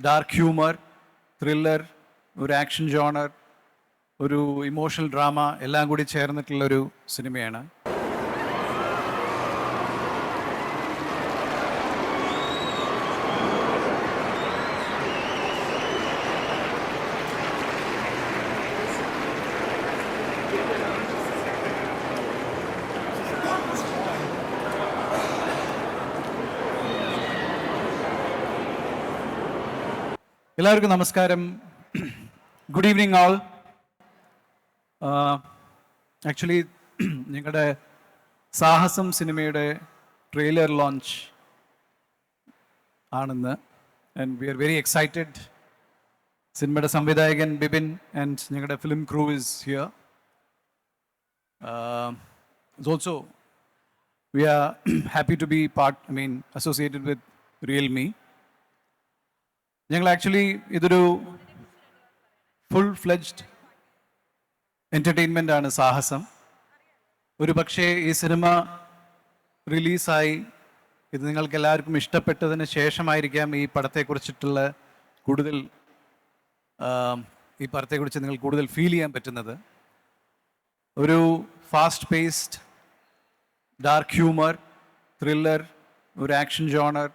Dark humour thriller ഒരു action genre ഒരു emotional drama എല്ലാം കൂടി ചേർന്നിട്ടുള്ളൊരു സിനിമയാണ് എല്ലാവർക്കും നമസ്കാരം. ഗുഡ് ഈവനിങ് ആൾ ആക്ച്വലി നിങ്ങളുടെ സാഹസം സിനിമയുടെ ട്രെയിലർ ലോഞ്ച് ആണെന്ന്. And we are very excited സിനിമയുടെ സംവിധായകൻ ബിബിൻ ആൻഡ് ഞങ്ങളുടെ film crew is here also we are happy to be part I mean associated with Realme ഞങ്ങൾ ആക്ച്വലി ഇതൊരു ഫുൾ ഫ്ലെജ്ഡ് എന്റർടൈൻമെന്റ് ആണ് സാഹസം. ഒരു പക്ഷേ ഈ സിനിമ റിലീസായി ഇത് നിങ്ങൾക്ക് എല്ലാവർക്കും ഇഷ്ടപ്പെട്ടതിന് ശേഷമായിരിക്കാം ഈ പടത്തെക്കുറിച്ചിട്ടുള്ള കൂടുതൽ ഈ പടത്തെക്കുറിച്ച് നിങ്ങൾ കൂടുതൽ ഫീൽ ചെയ്യാൻ പറ്റുന്നത്. ഒരു fast paced dark humour thriller ഒരു ആക്ഷൻ ജോണർ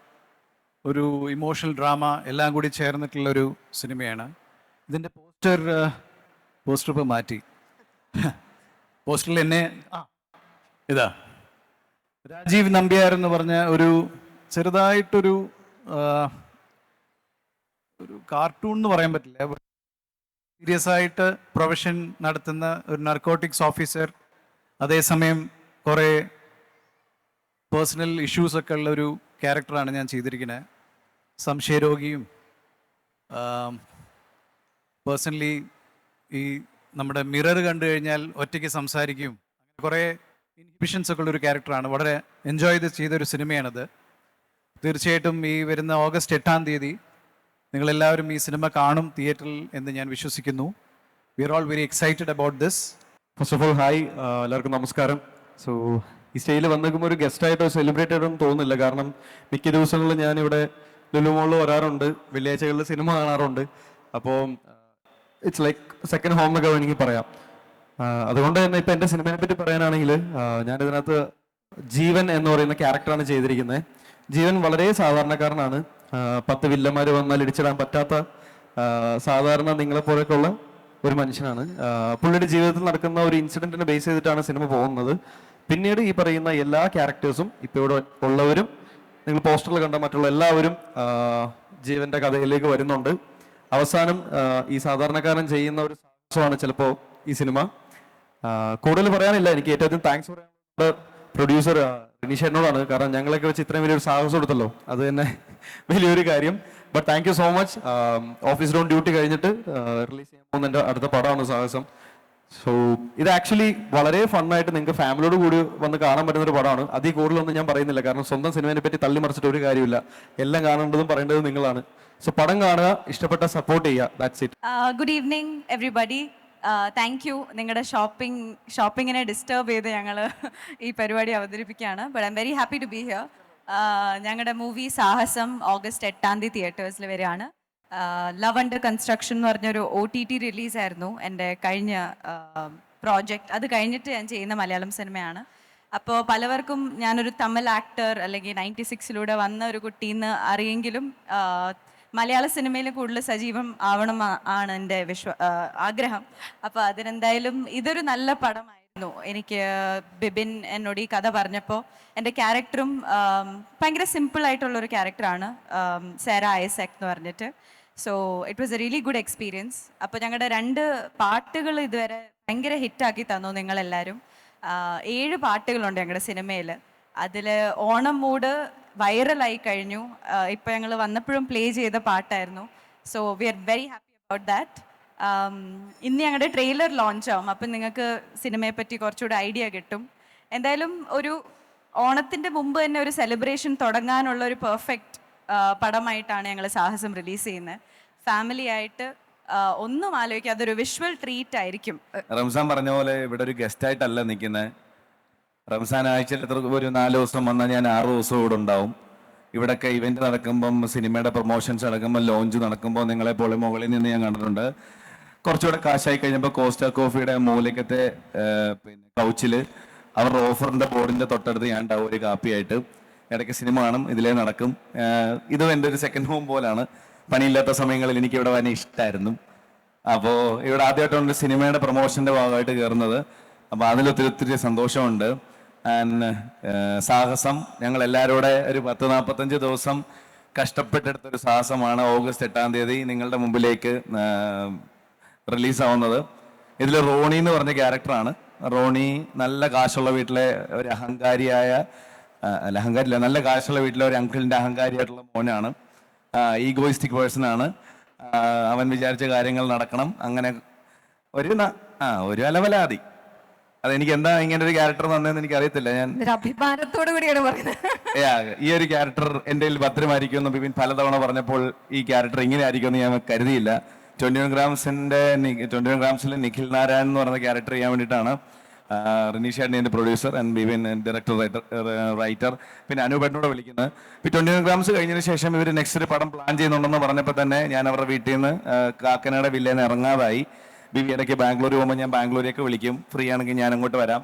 ഒരു ഇമോഷണൽ ഡ്രാമ എല്ലാം കൂടി ചേർന്നിട്ടുള്ള ഒരു സിനിമയാണ് ഇതിന്റെ പോസ്റ്റർ പോസ്റ്റർ ഇപ്പോൾ മാറ്റി. പോസ്റ്ററിൽ എന്നെ ഇതാ. രാജീവ് നമ്പ്യാർ എന്ന് പറഞ്ഞ ഒരു ചെറുതായിട്ടൊരു ഒരു കാർട്ടൂൺ എന്ന് പറയാൻ പറ്റില്ല. സീരിയസ് ആയിട്ട് പ്രൊഫഷൻ നടത്തുന്ന ഒരു നർക്കോട്ടിക്സ് ഓഫീസർ അതേസമയം കുറേ പേഴ്സണൽ ഇഷ്യൂസൊക്കെ ഉള്ള ഒരു ക്യാരക്ടറാണ് ഞാൻ ചെയ്തിരിക്കുന്നത് സംശയരോഗിയും പേഴ്സണലി ഈ നമ്മുടെ മിറർ കണ്ടു കഴിഞ്ഞാൽ ഒറ്റയ്ക്ക് സംസാരിക്കും. കുറേ ഇൻഹിബിഷൻസ് ഒക്കെ ഉള്ള ഒരു ക്യാരക്ടറാണ് വളരെ എൻജോയ് ചെയ്ത് ചെയ്തൊരു സിനിമയാണത്. തീർച്ചയായിട്ടും ഈ വരുന്ന ഓഗസ്റ്റ് എട്ടാം തീയതി നിങ്ങളെല്ലാവരും ഈ സിനിമ കാണും തിയേറ്ററിൽ എന്ന് ഞാൻ വിശ്വസിക്കുന്നു. We are all very excited about this first of all hi എല്ലാവർക്കും നമസ്കാരം. സോ ഈ സ്റ്റേജിൽ വന്നേക്കുമ്പോൾ ഒരു ഗസ്റ്റായിട്ടോ സെലിബ്രേറ്റ് ആയിട്ടൊന്നും തോന്നുന്നില്ല. കാരണം മിക്ക ദിവസങ്ങളിൽ ഞാനിവിടെ ലുലുമോളിൽ വരാറുണ്ട്. വെള്ളിയാഴ്ചകളിൽ സിനിമ കാണാറുണ്ട്. അപ്പോൾ ഇറ്റ്സ് ലൈക്ക് സെക്കൻഡ് ഹോം എന്നൊക്കെ വേണമെങ്കിൽ പറയാം. അതുകൊണ്ട് തന്നെ ഇപ്പം എന്റെ സിനിമയെ പറ്റി പറയാനാണെങ്കിൽ ഞാൻ ഇതിനകത്ത് ജീവൻ എന്ന് പറയുന്ന ക്യാരക്ടറാണ് ചെയ്തിരിക്കുന്നത്. ജീവൻ വളരെ സാധാരണക്കാരനാണ്. പത്ത് വില്ലന്മാർ വന്നാൽ ഇടിച്ചിടാൻ പറ്റാത്ത സാധാരണ സാധാരണ നിങ്ങളെപ്പോലെയൊക്കെയുള്ള ഒരു മനുഷ്യനാണ്. പുള്ളിയുടെ ജീവിതത്തിൽ നടക്കുന്ന ഒരു ഇൻസിഡന്റിനെ ബേസ് ചെയ്തിട്ടാണ് സിനിമ പോകുന്നത്. പിന്നീട് ഈ പറയുന്ന എല്ലാ ക്യാരക്ടേഴ്സും ഇപ്പോൾ ഇവിടെ ഉള്ളവരും നിങ്ങൾ പോസ്റ്ററിൽ കണ്ട മറ്റുള്ള എല്ലാവരും ജീവന്റെ കഥയിലേക്ക് വരുന്നുണ്ട്. അവസാനം ഈ സാധാരണക്കാരൻ ചെയ്യുന്ന ഒരു സാഹസമാണ് ചിലപ്പോൾ ഈ സിനിമ. കൂടുതൽ പറയാനില്ല എനിക്ക് ഏറ്റവും അധികം താങ്ക്സ് പറയാനുള്ള പ്രൊഡ്യൂസർ റിനീഷേട്ടനോടാണ്. കാരണം ഞങ്ങളൊക്കെ വെച്ച് ഇത്രയും വലിയൊരു സാഹസം എടുത്തല്ലോ. അത് തന്നെ വലിയൊരു കാര്യം. But thank you so much office done duty കഴിഞ്ഞിട്ട് റിലീസ് ചെയ്യാൻ പോകുന്ന അടുത്ത പടമാണ് സാഹസം. സോ ഇത് ആക്ച്വലി വളരെ ഫണ്ണായിട്ട് നിങ്ങൾക്ക് ഫാമിലിയോട് കൂടി വന്ന് കാണാൻ പറ്റുന്ന ഒരു പടമാണ്. അതിൽ കൂടുതലൊന്നും ഞാൻ പറയുന്നില്ല. കാരണം സ്വന്തം സിനിമയെ പറ്റി തള്ളി മറിച്ചിട്ട് ഒരു കാര്യമില്ല. എല്ലാം കാണേണ്ടതും പറയേണ്ടതും നിങ്ങളാണ്. സോ പടം കാണുക ഇഷ്ടപ്പെട്ട സപ്പോർട്ട് ചെയ്യുക. Good evening everybody thank you നിങ്ങളുടെ ഷോപ്പിംഗ് ഷോപ്പിങ്ങിനെ ഡിസ്റ്റർബ് ചെയ്ത് ഞങ്ങൾ ഈ പരിപാടി അവതരിപ്പിക്കുകയാണ്. But I'm very happy to be here ഞങ്ങളുടെ മൂവി സാഹസം ഓഗസ്റ്റ് എട്ടാം തീയതി തിയേറ്റേഴ്സിൽ വരികയാണ്. ലവ് അണ്ടർ കൺസ്ട്രക്ഷൻ എന്ന് പറഞ്ഞൊരു ഒ ടി ടി റിലീസായിരുന്നു എന്റെ കഴിഞ്ഞ പ്രോജക്റ്റ് അത് കഴിഞ്ഞിട്ട് ഞാൻ ചെയ്യുന്ന മലയാളം സിനിമയാണ്. അപ്പോൾ പലവർക്കും ഞാനൊരു തമിഴ് ആക്ടർ അല്ലെങ്കിൽ നയന്റി സിക്സിലൂടെ വന്ന ഒരു കുട്ടീന്ന് അറിയെങ്കിലും മലയാള സിനിമയിൽ കൂടുതൽ സജീവം ആവണം ആണ് എന്റെ വിശ്വ ആഗ്രഹം. അപ്പോൾ അതിനെന്തായാലും ഇതൊരു നല്ല പടമായിരുന്നു എനിക്ക് ബിബിൻ എന്നോട് ഈ കഥ പറഞ്ഞപ്പോൾ എന്റെ ക്യാരക്ടറും ഭയങ്കര സിമ്പിൾ ആയിട്ടുള്ള ഒരു ക്യാരക്ടറാണ് സേര ഐസക് എന്ന് പറഞ്ഞിട്ട്. So it was a really good experience അപ്പോൾ ഞങ്ങളുടെ രണ്ട് പാട്ടുകൾ ഇതുവരെ ഭയങ്കര ഹിറ്റാക്കി തന്നു നിങ്ങളെല്ലാവരും ഏഴ് പാട്ടുകളുണ്ട് ഞങ്ങളുടെ സിനിമയിൽ. അതിൽ ഓണം മൂഡ് വൈറലായി കഴിഞ്ഞു. ഇപ്പോൾ ഞങ്ങൾ വന്നപ്പോഴും പ്ലേ ചെയ്ത പാട്ടായിരുന്നു. So we are very happy about that ഇന്ന് ഞങ്ങളുടെ ട്രെയിലർ ലോഞ്ച് ആവും. അപ്പം നിങ്ങൾക്ക് സിനിമയെ പറ്റി കുറച്ചുകൂടി ഐഡിയ കിട്ടും. എന്തായാലും ഒരു ഓണത്തിന്റെ മുമ്പ് തന്നെ ഒരു സെലിബ്രേഷൻ തുടങ്ങാനുള്ള ഒരു പെർഫെക്റ്റ് പടമായിട്ടാണ് ഞങ്ങൾ സാഹസം റിലീസ് ചെയ്യുന്നത് ഫാമിലി ആയിട്ട് ഒന്നും ആലോചിക്കാതെ അതൊരു വിഷ്വൽ ട്രീറ്റ് ആയിരിക്കും. റംസാൻ പറഞ്ഞ പോലെ ഇവിടെ ഒരു ഗസ്റ്റ് ആയിട്ടല്ല നിൽക്കുന്നത് റംസാൻ ആഴ്ചയിൽ എത്ര ഒരു നാല് ദിവസം വന്നാൽ ഞാൻ ആറ് ദിവസം ഇവിടെ ഉണ്ടാവും. ഇവിടൊക്കെ ഇവന്റ് നടക്കുമ്പം സിനിമയുടെ പ്രൊമോഷൻസ് നടക്കുമ്പോൾ ലോഞ്ച് നടക്കുമ്പോൾ നിങ്ങളെ പോലെ മുകളിൽ നിന്ന് ഞാൻ കണ്ടിട്ടുണ്ട്. കുറച്ചുകൂടെ കാശായി കഴിഞ്ഞപ്പോൾ കോസ്റ്റ കോഫിയുടെ മൂലക്കത്തെ പിന്നെ കൗച്ചിൽ അവരുടെ ഓഫറിന്റെ ബോർഡിന്റെ തൊട്ടടുത്ത് ഞാൻ ഉണ്ടാവും ഒരു കാപ്പിയായിട്ട് ഇടയ്ക്ക് സിനിമ കാണും ഇതിലേ നടക്കും. ഇതും എന്റെ ഒരു സെക്കൻഡ് ഹോം പോലാണ്. പണിയില്ലാത്ത സമയങ്ങളിൽ എനിക്ക് ഇവിടെ വരാൻ ഇഷ്ടമായിരുന്നു അപ്പോൾ ഇവിടെ ആദ്യമായിട്ടാണ് ഒരു സിനിമയുടെ പ്രൊമോഷന്റെ ഭാഗമായിട്ട് കയറുന്നത്. അപ്പോൾ അതിലൊത്തിരി ഒത്തിരി സന്തോഷമുണ്ട്. ആൻഡ് സാഹസം. ഞങ്ങൾ എല്ലാവരോടെ ഒരു പത്ത് നാൽപ്പത്തഞ്ച് ദിവസം കഷ്ടപ്പെട്ടെടുത്തൊരു സാഹസമാണ്. ഓഗസ്റ്റ് എട്ടാം തീയതി നിങ്ങളുടെ മുമ്പിലേക്ക് റിലീസാവുന്നത്. ഇതിൽ റോണി എന്ന് പറഞ്ഞ ക്യാരക്ടറാണ്. റോണി നല്ല കാശുള്ള വീട്ടിലെ ഒരു അഹങ്കാരിയായ അല്ല അഹങ്കാരില്ല നല്ല കാശുള്ള വീട്ടിലെ ഒരു അങ്കിളിന്റെ അഹങ്കാരിയായിട്ടുള്ള മോനാണ്. ഈഗോയിസ്റ്റിക് പേഴ്സൺ ആണ്. അവൻ വിചാരിച്ച കാര്യങ്ങൾ നടക്കണം. അങ്ങനെ ഒരു ആ ഒരു അലവലാതി. അതെനിക്ക് എന്താ ഇങ്ങനെ ഒരു ക്യാരക്ടർ വന്നതെന്ന് എനിക്ക് അറിയത്തില്ല ഞാൻ അഭിമാനത്തോടു കൂടിയാണ് പറയുന്നത്. ഈ ഒരു ക്യാരക്ടർ എന്റെ ഭദ്രമായിരിക്കും എന്ന് ബിപിൻ പലതവണ പറഞ്ഞപ്പോൾ ഈ ക്യാരക്ടർ ഇങ്ങനെ ആയിരിക്കും എന്ന് ഞാൻ കരുതിയില്ല. ട്വന്റി വൺ ഗ്രാംസിന്റെ ട്വന്റി വൺ ഗ്രാംസിൽ നിഖിൽ നാരായൺ എന്ന് പറയുന്ന ക്യാരക്ടർ ചെയ്യാൻ വേണ്ടിയിട്ടാണ്. റിനീഷ് ചേട്ടൻ എന്റെ producer and Bivin director writer writer പിന്നെ അനൂപേട്ടനോട് വിളിക്കുന്നത്. ഇപ്പോൾ ട്വന്റി വൺ ഗ്രാംസ് കഴിഞ്ഞതിന് ശേഷം ഇവർ നെക്സ്റ്റ് ഒരു പടം പ്ലാൻ ചെയ്യുന്നുണ്ടെന്ന് പറഞ്ഞപ്പോൾ തന്നെ ഞാൻ അവരുടെ വീട്ടിൽ നിന്ന് കാക്കനയുടെ വില്ലയിൽ നിന്ന് ഇറങ്ങാതായി. ബിവി ഇടയ്ക്ക് ബാംഗ്ലൂർ പോകുമ്പോൾ ഞാൻ ബാംഗ്ലൂരേക്ക് വിളിക്കും. ഫ്രീ ആണെങ്കിൽ ഞാൻ അങ്ങോട്ട് വരാം.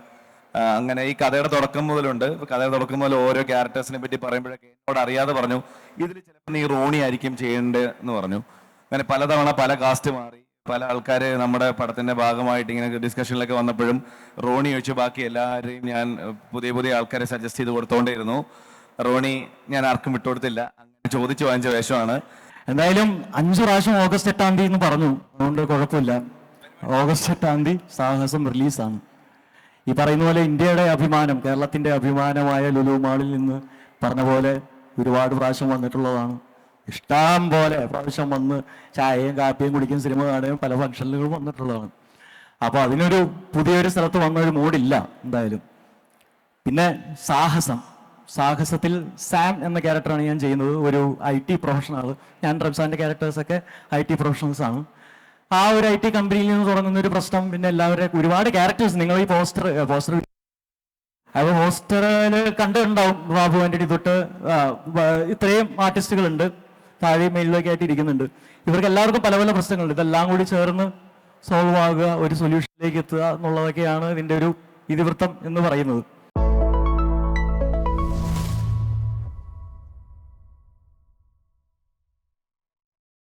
അങ്ങനെ ഈ കഥയുടെ തുടക്കം മുതലുണ്ട്. കഥയുടെ തുടക്കം മുതൽ ഓരോ ക്യാരക്ടേഴ്സിനെ പറ്റി പറയുമ്പോഴൊക്കെ എന്നോട് അറിയാതെ പറഞ്ഞു ഇതിൽ ചിലപ്പോൾ നീ റോണി ആയിരിക്കും ചെയ്യേണ്ടത് എന്ന് പറഞ്ഞു. അങ്ങനെ പലതവണ പല കാസ്റ്റ് മാറി പല ആൾക്കാർ നമ്മുടെ പടത്തിന്റെ ഭാഗമായിട്ട് ഇങ്ങനെ ഡിസ്കഷനിലൊക്കെ വന്നപ്പോഴും റോണി ഒഴിച്ച് ബാക്കി എല്ലാവരെയും ഞാൻ പുതിയ പുതിയ ആൾക്കാരെ സജസ്റ്റ് ചെയ്ത് കൊടുത്തോണ്ടിരുന്നു. റോണി ഞാൻ ആർക്കും വിട്ടുകൊടുത്തില്ല. അങ്ങനെ ചോദിച്ചു വാങ്ങിച്ച വേഷമാണ്. എന്തായാലും അഞ്ചു പ്രാവശ്യം ഓഗസ്റ്റ് എട്ടാം തീയതി എന്ന് പറഞ്ഞു. അതുകൊണ്ട് കുഴപ്പമില്ല. ഓഗസ്റ്റ് എട്ടാം തീയതി സാഹസം റിലീസാണ്. ഈ പറയുന്ന പോലെ ഇന്ത്യയുടെ അഭിമാനം കേരളത്തിന്റെ അഭിമാനമായ ലുലു മാളിൽ നിന്ന് പറഞ്ഞ പോലെ ഒരുപാട് പ്രാവശ്യം വന്നിട്ടുള്ളതാണ്. ഇഷ്ടം പോലെ. പ്രാവശ്യം വന്ന് ചായയും കാപ്പിയും കുടിക്കും സിനിമ കാണുകയും പല ഫംഗ്ഷനുകളും വന്നിട്ടുള്ളതാണ്. അപ്പോൾ അതിനൊരു പുതിയൊരു സ്ഥലത്ത് വന്ന ഒരു മൂഡില്ല എന്തായാലും. പിന്നെ സാഹസം. സാഹസത്തിൽ സാം എന്ന ക്യാരക്ടറാണ് ഞാൻ ചെയ്യുന്നത്. ഒരു ഐ ടി പ്രൊഫഷണൽ ഞാൻ റംസാന്റെ ക്യാരക്ടേഴ്സൊക്കെ ഐ ടി പ്രൊഫഷണൽസ് ആണ്. ആ ഒരു ഐ ടി കമ്പനിയിൽ നിന്ന് തുടങ്ങുന്ന ഒരു പ്രശ്നം പിന്നെ എല്ലാവരും ഒരുപാട് ക്യാരക്ടേഴ്സ് നിങ്ങൾ ഈ പോസ്റ്റർ പോസ്റ്റർ അപ്പോൾ പോസ്റ്ററിൽ കണ്ടിട്ടുണ്ടാവും. ബാബു ആന്റണി തൊട്ട് ഇത്രയും ആർട്ടിസ്റ്റുകളുണ്ട് താഴെയും മേളിലേക്കായിട്ട് ഇരിക്കുന്നുണ്ട്. ഇവർക്ക് എല്ലാവർക്കും പല പല പ്രശ്നങ്ങളുണ്ട്. ഇതെല്ലാം കൂടി ചേർന്ന് സോൾവ് ആകുക ഒരു സൊല്യൂഷനിലേക്ക് എത്തുക എന്നുള്ളതൊക്കെയാണ് ഇതിന്റെ ഒരു ഇതിവൃത്തം എന്ന് പറയുന്നത്.